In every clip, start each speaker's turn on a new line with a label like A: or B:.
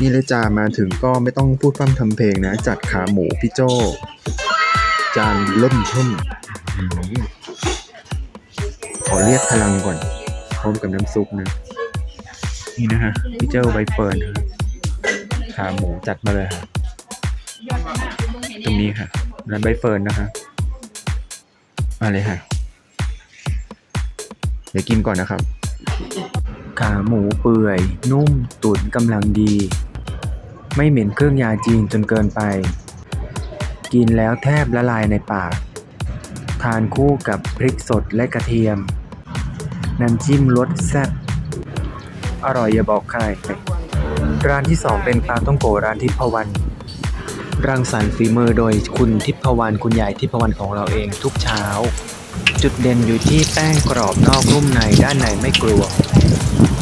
A: นี่เลยจามาถึงก็ไม่ต้องพูดพร่ำทำเพลงนะ จัดขาหมูพี่โจจานเล่มเท่มอื้อหือขอเรียกพลังก่อน พร้อมกับน้ำซุปนะ นี่นะฮะพี่เจ้าใบเฟิร์นขาหมูจัดมาเลยค่ะตรงนี้ค่ะร้านใบเฟิร์นนะคะมาเลยค่ะ เดี๋ยวกินก่อนนะครับ ขาหมูเปื่อย นุ่มตุ๋นกำลังดี ไม่เหม็นเครื่องยาจีนจนเกินไป กินแล้วแทบละลายในปาก ทานคู่กับพริกสดและกระเทียม น้ำจิ้มรสแซ่บ อร่อยอย่าบอกใคร ร้านที่สองเป็นปลาต้องโกร้านทิพวรรณรังสรรค์ฝีมือโดยคุณทิพวรรณคุณยายทิพวรรณของเราเองทุกเช้า จุดเด่นอยู่ที่แป้งกรอบนอกนุ่มในด้านในไม่กลัว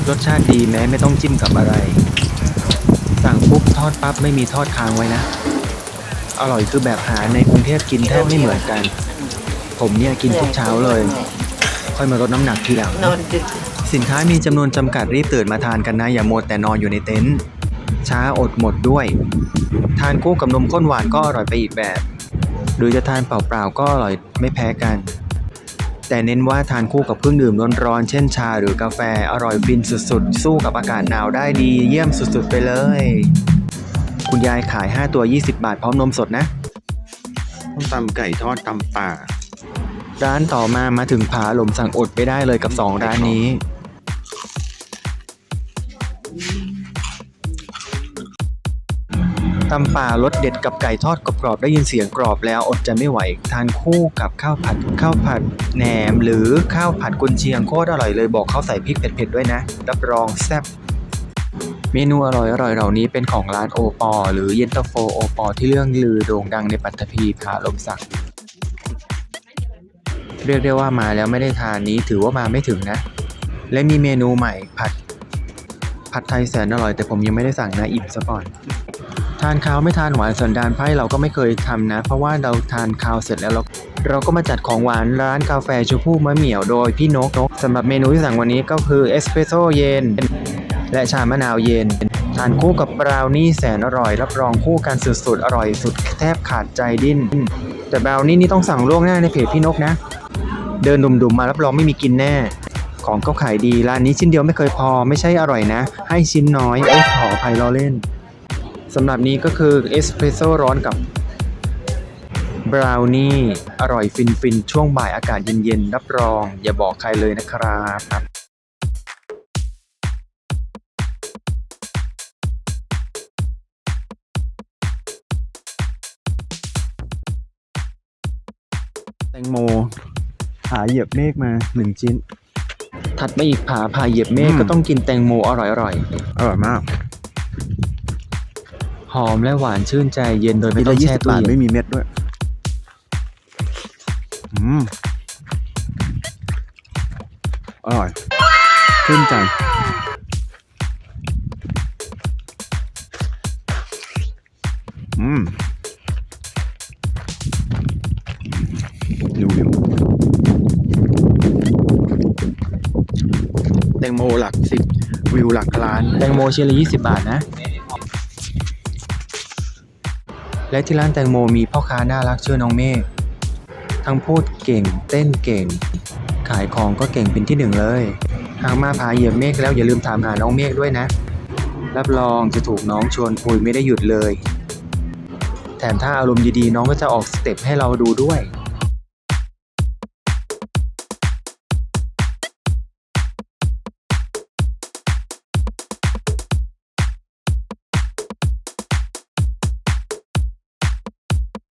A: รสชาติดีแม้ไม่ต้องจิ้มกับอะไร สั่งปุ๊บทอดปั๊บไม่มีทอดค้างไว้นะ อร่อยคือแบบหาในกรุงเทพกินแทบไม่เหมือนกัน ผมเนี่ยกินทุกเช้าเลย ค่อยมาลดน้ำหนักทีหลัง
B: นอนดึก
A: สินค้ามีจำนวนจำกัดรีบตื่นมาทานกันนะ อย่าโมวแต่นอนอยู่ในเต็นท์ช้าอดหมดด้วย ทานคู่กับนมข้นหวานก็อร่อยไปอีกแบบ หรือจะทานเปล่าๆก็อร่อยไม่แพ้กัน แต่เน้นว่าทานคู่กับเครื่องดื่มร้อนๆเช่นชาหรือกาแฟอร่อยฟินสุดๆ สู้กับอากาศหนาวได้ดีเยี่ยมสุดๆ ไปเลย คุณยายขาย 5 ตัว 20 บาทพร้อมนมสดนะต้มตำไก่ทอดตำป่า ร้านต่อมามาถึงผาหลมสั่งอดไปได้เลยกับ 2 ร้านนี้ ตำป่ารสเด็ดกับไก่ทอดกรอบๆได้ยินเสียงกรอบแล้วอดจะไม่ไหว ทานคู่กับข้าวผัดข้าวผัดแหนม หรือข้าวผัดกุนเชียงโคตรอร่อยเลยบอกเขาใส่พริกเผ็ดๆด้วยนะ รับรองแซ่บเมนูอร่อยๆเหล่านี้เป็นของร้านโอปอ หรือเย็นตาโฟโอปอ ที่เรื่องลือโด่งดังในปัตตภีผาลมสักเรียกได้ว่ามาแล้วไม่ได้ทานนี้ถือว่ามาไม่ถึงนะ และมีเมนูใหม่ผัด ผัดไทยแสนอร่อยแต่ผมยังไม่ได้สั่งนะอิ่มซะก่อน ทานข้าวไม่ทานหวานสันดานไพ่เราก็ไม่เคยทำนะ เพราะว่าเราทานข้าวเสร็จแล้วเราเราก็มาจัดของหวานร้านกาแฟชูพู่มะเหมี่ยวโดยพี่นกนกสำหรับเมนูที่สั่งวันนี้ก็คือเอสเปรสโซ่เย็นและชามะนาวเย็น ทานคู่กับบราวนี่แสนอร่อย รับรองคู่กันสุดๆ อร่อยสุดแทบขาดใจดิ้น แต่บราวนี่นี่ต้องสั่งล่วงหน้าในเพจพี่นกนะ เดินดุมๆมารับรองไม่มีกินแน่ ของก็ขายดีร้านนี้ชิ้นเดียวไม่เคยพอไม่ใช่อร่อยนะ ให้ชิ้นน้อยเอ้ขออภัยล้อเล่น สำหรับนี้ก็คือเอสเพรสโซ่ร้อนกับบราวนี่ อร่อยฟินฟินๆช่วงบ่ายอากาศเย็นๆ รับรอง อย่าบอกใครเลยนะครับแตงโมผาเหยียบเมฆมาหนึ่งชิ้น ถัดมาอีกผาผาเหยียบเมฆ
C: อืม
A: ก็ต้องกินแตงโมอร่อยๆ
C: อร่อยมาก
A: หอมและหวานชื่นใจเย็นโดย
C: มี
A: ไม่ต้
C: ได้
A: อง
C: ยี่
A: แช่
C: สิบ
A: ตู้
C: บาท
A: เย็น
C: ไม่มีเม็ดด้วย อืม อร่อย ชื่นใจ อืมวิววิว
A: แตงโมหลักสิบวิวหลักล้าน แตงโมชิ้นละ20บาทนะ และที่ร้านแตงโมมีพ่อค้าน่ารักชื่อน้องเมฆทั้งพูดเก่ง เต้นเก่ง ขายของก็เก่งเป็นที่หนึ่งเลย หากมาผาเหยียบเมฆแล้วอย่าลืมถามหาน้องเมฆด้วยนะ รับรองจะถูกน้องชวนคุยไม่ได้หยุดเลย แถมถ้าอารมณ์ดีๆน้องก็จะออกสเต็ปให้เราดูด้วย